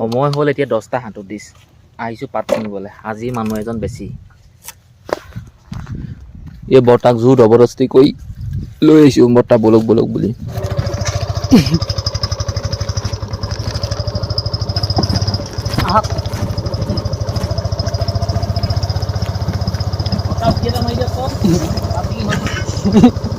সময় হ'ল এতিয়া দহটা সাতত্ৰিছ আহিছোঁ পাত ছিঙিবলৈ আজি মানুহ এজন বেছি। এই বৰ্তাক জোৰ জবৰদস্তি কৰি লৈ আহিছোঁ বৰ্তা বলক বলক বুলি।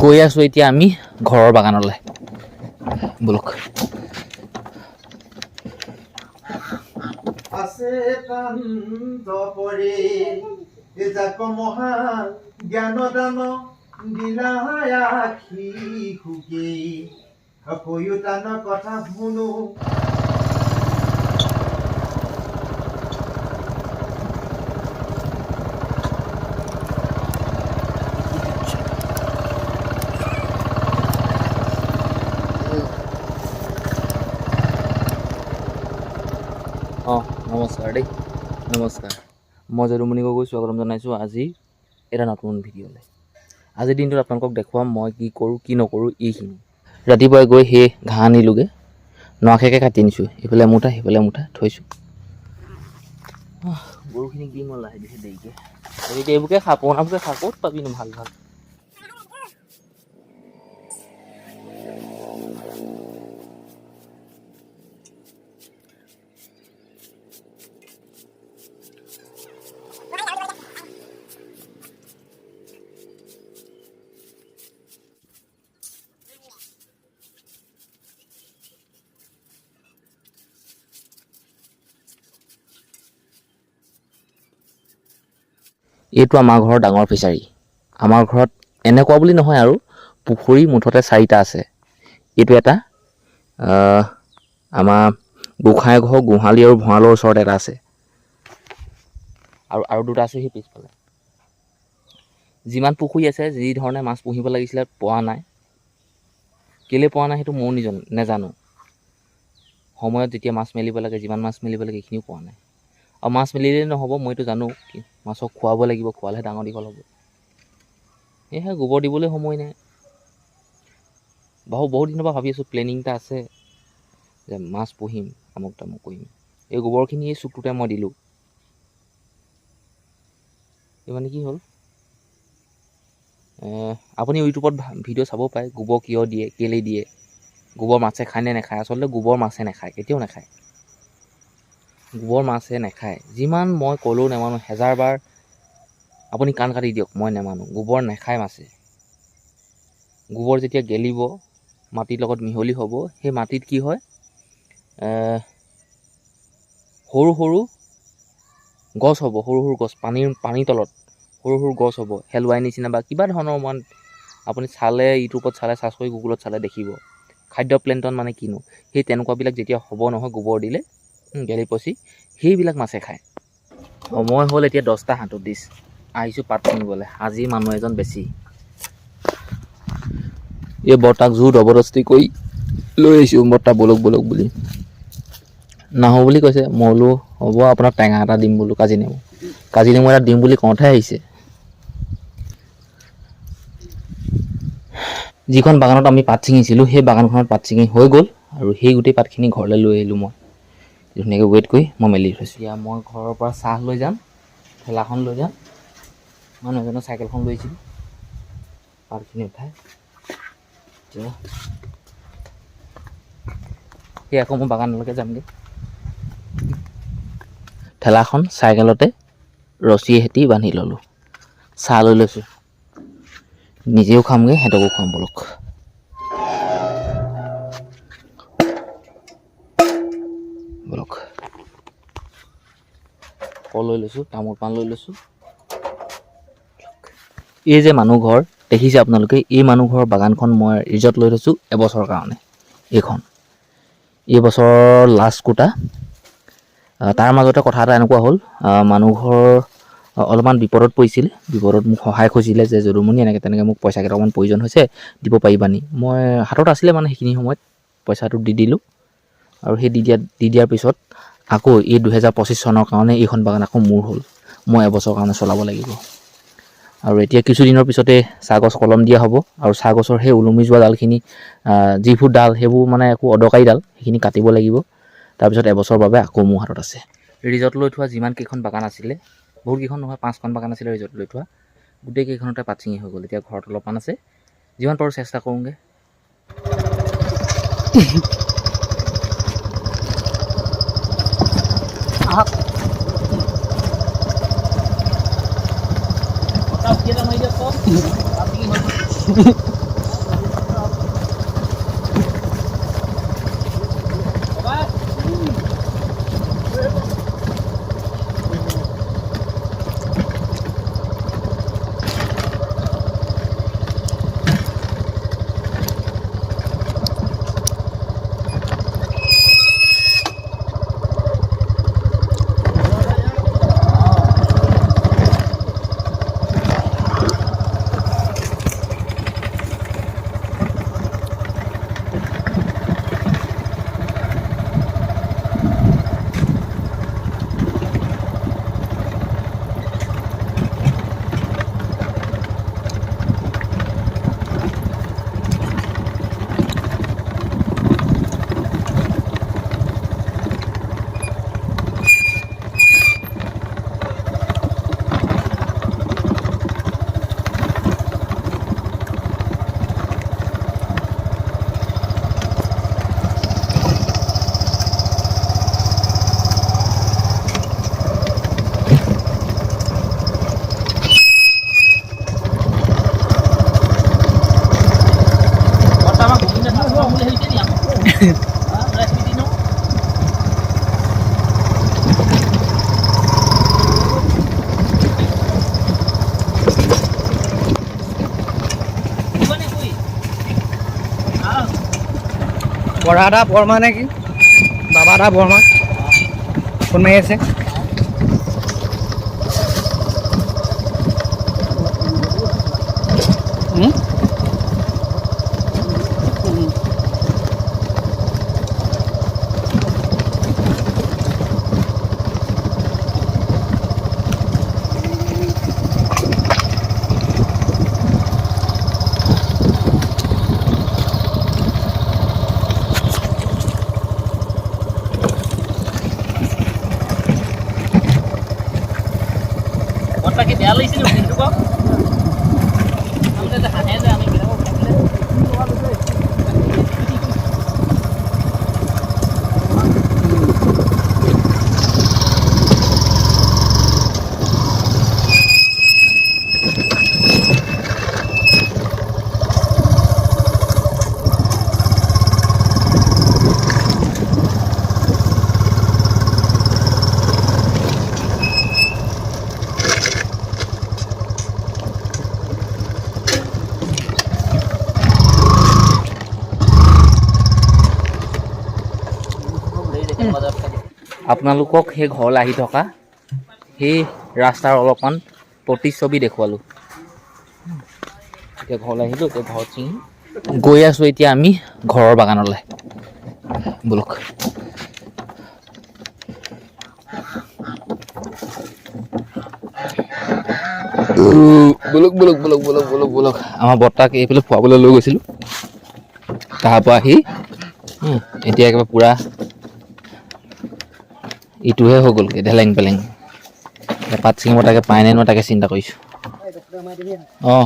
গৈ আছোঁ এতিয়া আমি ঘৰৰ বাগানলৈ। বলক। আছে কান্ত পৰি এজাক মহা জ্ঞান দান দিলাই আখি সুকে কৈও টান কথা শুনো নমস্কাৰ দেই। নমস্কাৰ। মই যদুমণি গগৈ স্বাগতম জনাইছোঁ আজি এটা নতুন ভিডিঅ'লৈ। আজিৰ দিনটোত আপোনালোকক দেখুৱাম মই কি কৰোঁ কি নকৰোঁ এইখিনি। ৰাতিপুৱাই গৈ সেই ঘাঁহ আনিলোগৈ নআশীকে কাটি আনিছোঁ ইফালে মুঠা সিফালে মুঠা থৈছোঁ। গৰুখিনিক দিম মই লাহে ধীৰে দেৰিকৈ এইবোৰকে খা পুৰণাবোৰকে খা ক'ত পাবিনো ভাল ভাল এইটো আমাৰ ঘৰৰ ডাঙৰ ফিচাৰী আমাৰ ঘৰত এনেকুৱা বুলি নহয় আৰু পুখুৰী মুঠতে চাৰিটা আছে। এইটো এটা আমাৰ গোঁসাই ঘৰ গোহালি আৰু ভঁৰালৰ ওচৰত এটা আছে। আৰু আৰু দুটা আছে সেই পিছফালে। যিমান পুখুৰী আছে যি ধৰণে মাছ পুহিব লাগিছিলে পোৱা নাই। কেলৈ পোৱা নাই সেইটো ময়ো নিজন নেজানো। সময়ত যেতিয়া মাছ মেলিব লাগে যিমান মাছ মেলিব লাগে এইখিনিও পোৱা নাই। আৰু মাছ মেলিলেই নহ'ব মইতো জানো কি মাছক খুৱাব লাগিব খোৱালেহে ডাঙৰ দীঘল হ'ব। সেয়েহে গোবৰ দিবলৈ সময় নাই। বহু বহুত দিনৰ পৰা ভাবি আছোঁ প্লেনিং এটা আছে যে মাছ পুহিম আমুক তামুক কৰিম এই গোবৰখিনি এই চুকটোতে মই দিলোঁ। মানে কি হ'ল? আপুনি ইউটিউবত ভিডিঅ' চাব পাৰে গোবৰ কিয় দিয়ে কেলৈ দিয়ে গোবৰ মাছে খায় নে নাখায়? আচলতে গোবৰ মাছে নাখায় কেতিয়াও নাখায়। গোবৰ মাছে নাখায়। যিমান মই ক'লেও নেমানো হেজাৰবাৰ আপুনি কাণ কাটি দিয়ক মই নেমানো। গোবৰ নাখায় মাছে। গোবৰ যেতিয়া গেলিব মাটিৰ লগত মিহলি হ'ব সেই মাটিত কি হয়? সৰু সৰু গছ হ'ব সৰু সৰু গছ পানীৰ পানীৰ তলত সৰু সৰু গছ হ'ব হেলুৱাই নিচিনা বা কিবা ধৰণৰ মান আপুনি চালে ইউটিউবত চালে চাৰ্চ কৰি গুগলত চালে দেখিব। খাদ্য প্লেণ্টন মানে কিনো? সেই তেনেকুৱাবিলাক যেতিয়া হ'ব নহয় গোবৰ দিলে উম, গেলি পচি সেইবিলাক মাছে খায়। সময় হ'ল এতিয়া দহটা সাতত্ৰিছ আহিছোঁ পাত ছিঙিবলৈ আজি মানুহ এজন বেছি। এই বৰ্তাক জোৰ জবৰদস্তি কৰি লৈ আহিছোঁ বৰ্তা বলক বলক বুলি। নাহোঁ বুলি কৈছে মই বোলো হ'ব আপোনাক টেঙা এটা দিম বোলো কাজি নেমু। কাজি নেমু এটা দিম বুলি কওঁতেহে আহিছে। যিখন বাগানত আমি পাত ছিঙিছিলোঁ সেই বাগানখনত পাত ছিঙি হৈ গ'ল আৰু সেই গোটেই পাতখিনি ঘৰলৈ লৈ আহিলোঁ মই। ধুনীয়াকৈ ৱেইট কৰি মই মেলি থৈছোঁ। এতিয়া মই ঘৰৰ পৰা চাহ লৈ যাম ঠেলাখন লৈ যাম। মানুহ এজনৰ চাইকেলখন লৈ আহিছিলোঁ পাতখিনি উঠাই। এতিয়া সেই আকৌ মই বাগানলৈকে যামগৈ। ঠেলাখন চাইকেলতে ৰছীয়ে হেঁতি বান্ধি ল'লোঁ। চাহ লৈ লৈছোঁ। নিজেও খামগৈ সিহঁতকো খুৱাম বলক। বলক। কল লৈ লৈছোঁ তামোল পাণ লৈ লৈছোঁ। এই যে মানুহ ঘৰ দেখিছে আপোনালোকে? এই মানুহ ঘৰৰ বাগানখন মই ৰিজৰ্ট লৈ থৈছোঁ এবছৰৰ কাৰণে এইখন। এই বছৰৰ লাষ্ট কোটা তাৰ মাজতে কথা এটা এনেকুৱা হ'ল আহ, মানুহ ঘৰ আহ, অলপমান বিপদত পৰিছিল। বিপদত মোক সহায় খুজিলে যে যদুমণি এনেকৈ তেনেকৈ মোক পইচা কেইটামান প্ৰয়োজন হৈছে দিব পাৰিবা নি মই হাতত আছিলে মানে সেইখিনি সময়ত পইচাটো দি দিলোঁ। আৰু সেই দি দিয়া দি দিয়াৰ পিছত আকৌ এই দুহেজাৰ পঁচিছ চনৰ কাৰণে এইখন বাগান আকৌ মোৰ হ'ল। মই এবছৰৰ কাৰণে চলাব লাগিব। আৰু এতিয়া কিছুদিনৰ পিছতে চাহগছ কলম দিয়া হ'ব আৰু চাহগছৰ সেই ওলমি যোৱা ডালখিনি যিবোৰ ডাল সেইবোৰ মানে একো অদৰকাৰী ডাল সেইখিনি কাটিব লাগিব। তাৰপিছত এবছৰৰ বাবে আকৌ মোৰ হাতত আছে। ৰিজৰ্ট লৈ থোৱা যিমান কেইখন বাগান আছিলে বহুত কেইখন নহয় পাঁচখন বাগান আছিলে ৰিজৰ্ট লৈ থোৱা। গোটেই কেইখনতে পাত হৈ গ'ল। এতিয়া ঘৰত অলপমান আছে। যিমান পাৰোঁ চেষ্টা কৰোঁগৈ। বৰা দা বৰ্মা নে কি? বাবা দা বৰ্মা। ফোন মাৰি আছে হুম? বৰ্তাকে বেয়া লাগিছে নি কিন্তু কওক আপোনালোকে যে হাঁহে যে আমি বেলেগক খাবলৈ আপোনালোকক সেই ঘৰলৈ আহি থকা সেই ৰাস্তাৰ অলপমান প্ৰতিচ্ছবি দেখুৱালোঁ। এতিয়া ঘৰলৈ আহিলোঁ এতিয়া ঘৰত চিঙি গৈ আছোঁ এতিয়া আমি ঘৰৰ বাগানলৈ। ব'লক। ব'লক ব'লক ব'লক ব'লক ব'লক ব'লক। আমাৰ বৰ্তাক এইফালে ফুৰাবলৈ লৈ গৈছিলোঁ। তাৰ পৰা আহি এতিয়া একেবাৰে পূৰা ইটোহে হৈ গ'লগৈ ঢেলেং পেলেং। পাত ছিঙিব তাকে পাই নে নোৱাৰে তাকে চিন্তা কৰিছোঁ। অঁ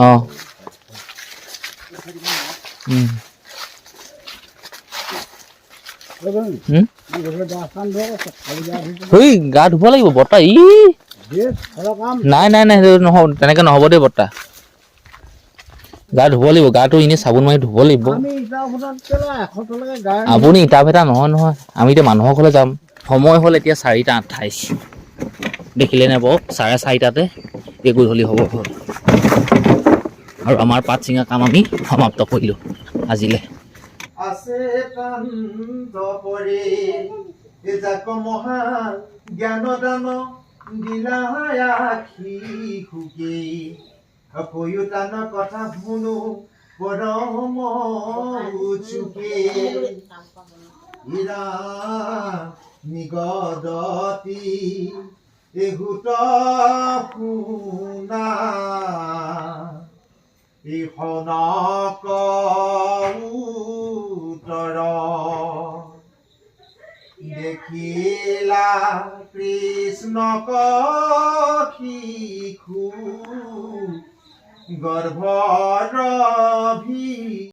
অঁ। গা ধুব লাগিব বৰ্তা ই। নাই নাই নাই নহ'ব তেনেকৈ নহ'ব দেই বৰ্তা। গা ধুব লাগিব গাটো এনেই চাবোন মাৰি ধুব লাগিব। আপুনি ইটা ভেটা নহয় নহয়। আমি এতিয়া মানুহৰ ঘৰলৈ যাম। সময় হ'ল এতিয়া চাৰিটা আঠাইছ। দেখিলে নে বাৰু? চাৰে চাৰিটাতে এই গধূলি হ'ব হ'ল। আৰু আমাৰ পাত ছিঙা কাম আমি সমাপ্ত কৰিলোঁ আজিলৈ। আছে এজাক মহা জ্ঞান দান দিলা আখি পয়োতান কথা শুনো পৰম উচুকে ইৰা নিগদতি এহুত শুনা ইখনক উত্তৰ দেখিলা কৃষ্ণক শিশু গর্ভরভি